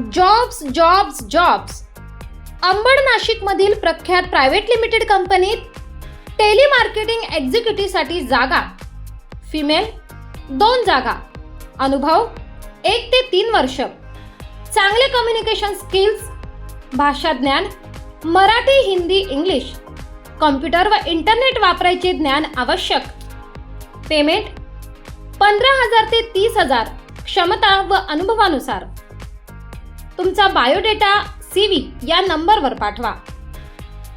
Jobs jobs jobs Ambad नाशिकमधील प्रख्यात private limited कंपनीत टेलिमार्केटिंग एक्झिक्युटिव्हसाठी जागा. फिमेल दोन जागा. अनुभव एक ते तीन वर्ष. चांगले कम्युनिकेशन स्किल्स भाषा ज्ञान मराठी हिंदी इंग्लिश. कॉम्प्युटर व इंटरनेट वापरायचे ज्ञान आवश्यक. पेमेंट पंधरा हजार ते तीस हजार. क्षमता व अनुभवानुसार. तुमचा बायोडेटा सी व्ही या नंबरवर पाठवा.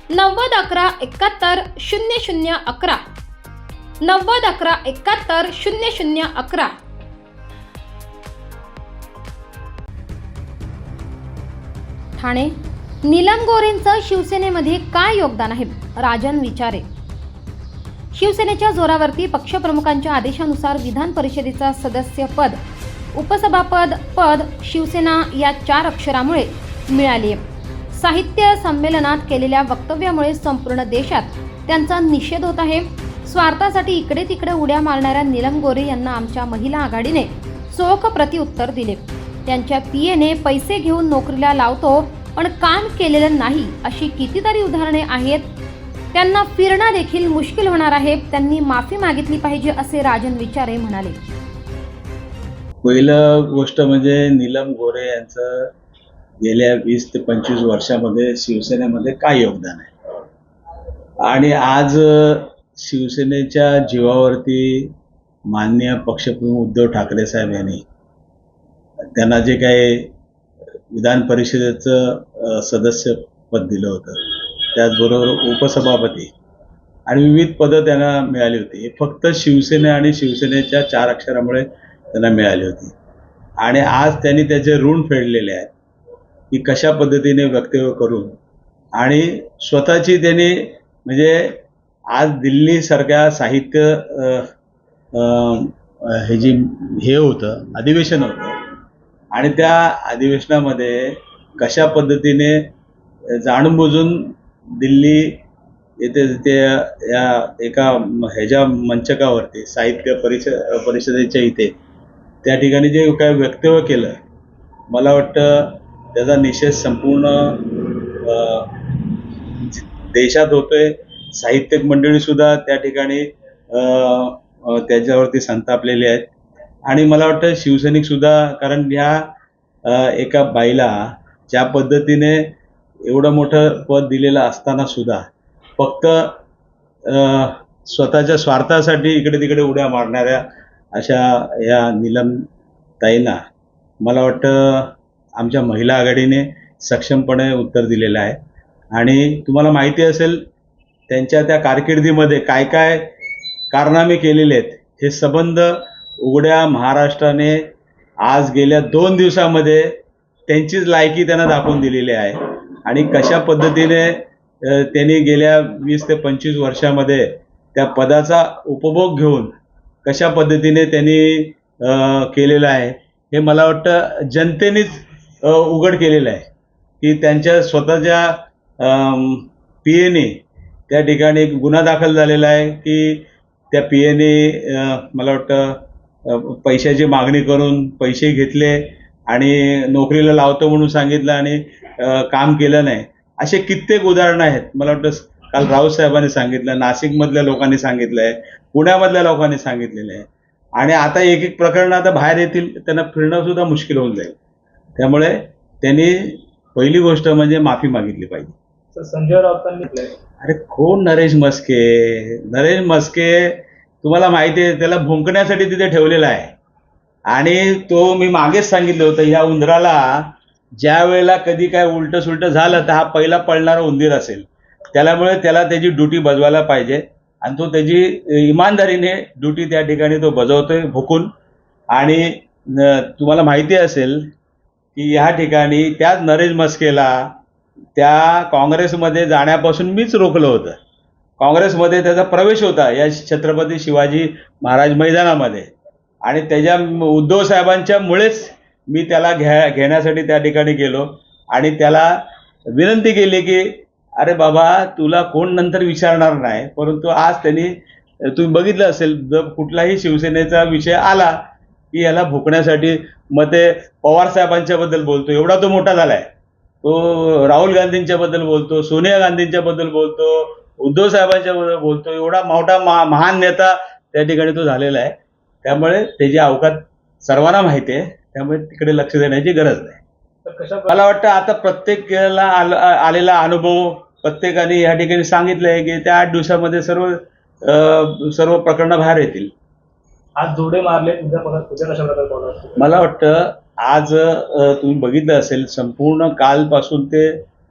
नव्वद अकरा एकाहत्तर शून्य शून्य अकरा. नव्वद अकरा एकाहत्तर शून्य शून्य अकरा. ठाणे नीलम गोरेंचं शिवसेनेमध्ये काय योगदान आहे? राजन विचारे. शिवसेनेच्या जोरावरती पक्षप्रमुखांच्या आदेशानुसार विधान परिषदेचा सदस्य पद उपसभापद पद शिवसेना या चार अक्षरामुळे मिळाली आहे साहित्य संमेलनात केलेल्या वक्तव्यामुळे संपूर्ण देशात त्यांचा निषेध होत आहे. स्वार्थासाठी इकडे तिकडे उड्या मारणाऱ्या नीलम गोरे यांना आमच्या महिला आघाडीने चोख प्रतिउत्तर दिले. त्यांच्या पीएने पैसे घेऊन नोकरीला लावतो पण काम केलेलं नाही अशी कितीतरी उदाहरणे आहेत. त्यांना फिरणं देखील मुश्किल होणार आहे. त्यांनी माफी मागितली पाहिजे असे राजन विचारे म्हणाले. पहिलं गोष्ट म्हणजे नीलम गोरे यांचं गेल्या वीस ते पंचवीस वर्षामध्ये शिवसेनेमध्ये काय योगदान आहे? आणि आज शिवसेनेच्या जीवावरती माननीय पक्षप्रमुख उद्धव ठाकरे साहेब यांनी त्यांना जे काही विधान परिषदेचं सदस्य सदस्यपद दिलं होतं त्याचबरोबर उपसभापती आणि विविध पदं त्यांना मिळाली होती. हे फक्त शिवसेना आणि शिवसेनेच्या चार अक्षरामुळे त्यांना मिळाली होती. आणि आज त्यांनी त्याचे ऋण फेडलेले आहेत. की कशा पद्धतीने वक्तव्य करून आणि स्वतःची त्यांनी म्हणजे आज दिल्लीसारख्या साहित्य हे जी हे होतं अधिवेशन होतं. आणि त्या अधिवेशनामध्ये कशा पद्धतीने जाणून बुजून दिल्ली येथे ते या एका ह्याच्या मंचकावरती साहित्य परिषद परिषदेच्या इथे त्या ठिकाणी जे काय वक्तव्य केलं मला वाटतं त्याचा निषेध संपूर्ण देशात होतोय. साहित्यिक मंडळी सुद्धा त्या ठिकाणी त्याच्यावरती संतापलेले आहेत. आणि मला वाटतं शिवसैनिक सुद्धा कारण ह्या एका बाईला ज्या पद्धतीने एवढं मोठं पद दिलेलं असताना सुद्धा फक्त स्वतःच्या स्वार्थासाठी इकडे तिकडे उड्या मारणाऱ्या अशा या निलम ताईंना मला वाटतं आमच्या महिला आघाडीने सक्षमपणे उत्तर दिलेलं आहे. आणि तुम्हाला माहिती असेल त्यांच्या त्या कारकिर्दीमध्ये काय काय कारनामे केलेले आहेत हे संबंध उघड्या महाराष्ट्राने आज गेल्या दोन दिवसामध्ये त्यांचीच लायकी त्यांना दाखवून दिलेली आहे. आणि कशा पद्धतीने त्यांनी गेल्या वीस ते पंचवीस वर्षामध्ये त्या पदाचा उपभोग घेऊन कशा पद्धतीने त्यांनी केलेलं आहे हे मला वाटतं जनतेनेच उघड केलेलं आहे. की त्यांच्या स्वतःच्या पी एने त्या ठिकाणी एक गुन्हा दाखल झालेला आहे की त्या पी एने मला वाटतं पैशाची मागणी करून पैसे घेतले आणि नोकरीला लावतो म्हणून सांगितलं आणि काम केलं नाही. असे कित्येक उदाहरणं आहेत. मला वाटतं काल राऊत साहेबांनी सांगितलं नाशिकमधल्या लोकांनी सांगितलं आहे पुण्यामधल्या लोकांनी सांगितलेलं आहे. आणि आता एक एक प्रकरणं आता बाहेर येतील त्यांना फिरणं सुद्धा मुश्किल होऊन जाईल. त्यामुळे त्यांनी पहिली गोष्ट म्हणजे माफी मागितली पाहिजे. संजय राऊतांनी अरे कोण नरेश मस्के? नरेश मस्के तुम्हाला माहिती आहे त्याला भुंकण्यासाठी तिथे ठेवलेला आहे. आणि तो मी मागेच सांगितलं होतं ह्या उंदराला ज्या वेळेला कधी काय उलटं सुलटं झालं तर हा पहिला पळणारा उंदीर असेल. त्यामुळे त्याला त्याची ड्युटी बजवायला पाहिजे. आणि तो त्याची इमानदारीने ड्युटी त्या ठिकाणी तो बजावतोय भुकून. आणि तुम्हाला माहिती असेल की ह्या ठिकाणी त्याच नरेश मस्केला त्या काँग्रेसमध्ये जाण्यापासून मीच रोखलं होतं. काँग्रेसमध्ये त्याचा प्रवेश होता या छत्रपती शिवाजी महाराज मैदानामध्ये. आणि त्याच्या उद्धव साहेबांच्यामुळेच मी त्याला घ्या घेण्यासाठी त्या ठिकाणी गेलो. आणि त्याला विनंती केली की अरे बाबा तुला कोण नंतर विचारणार नाही परंतु आज त्यांनी तुम्ही बघितलं असेल जर कुठलाही शिवसेनेचा विषय आला की याला भुकण्यासाठी मग ते पवार साहेबांच्या बद्दल बोलतो एवढा तो मोठा झालाय. तो राहुल गांधींच्या बद्दल बोलतो सोनिया गांधींच्या बद्दल बोलतो उद्धव साहेबांच्या बद्दल बोलतो एवढा मोठा मा- महान नेता त्या ठिकाणी तो झालेला आहे. त्यामुळे त्याची अवकात सर्वांना माहिती आहे त्यामुळे तिकडे लक्ष देण्याची गरज नाही. मला वाटतं आता प्रत्येकाला आल- आलेला अनुभव प्रत्येकाने या ठिकाणी सांगितलं आहे की त्या आठ दिवसामध्ये सर्व सर्व प्रकरणं बाहेर येतील. आज जोडे मारले मला वाटतं आज तुम्ही बघितलं असेल संपूर्ण कालपासून ते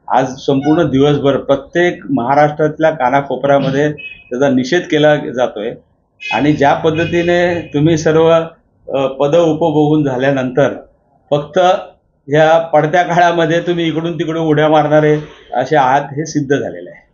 आज संपूर्ण दिवसभर प्रत्येक महाराष्ट्रातल्या कानाकोपऱ्यामध्ये त्याचा निषेध केला जातोय. आणि ज्या पद्धतीने तुम्ही सर्व पद उपभोगून झाल्यानंतर फक्त ह्या पडत्या काळामध्ये तुम्ही इकडून तिकडून उड्या मारणारे असे आहात हे सिद्ध झालेलं आहे.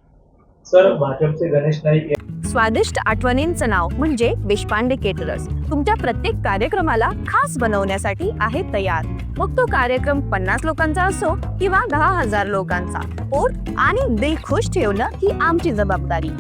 सर भाजपचे गणेश नाईक स्वादिष्ट आठवणींचं नाव म्हणजे देशपांडे केटरर्स तुमच्या प्रत्येक कार्यक्रमाला खास बनवण्यासाठी आहे तयार. मग तो कार्यक्रम पन्नास लोकांचा असो किंवा दहा हजार लोकांचा. पोट आणि दिल खुश ठेवणं ही आमची जबाबदारी.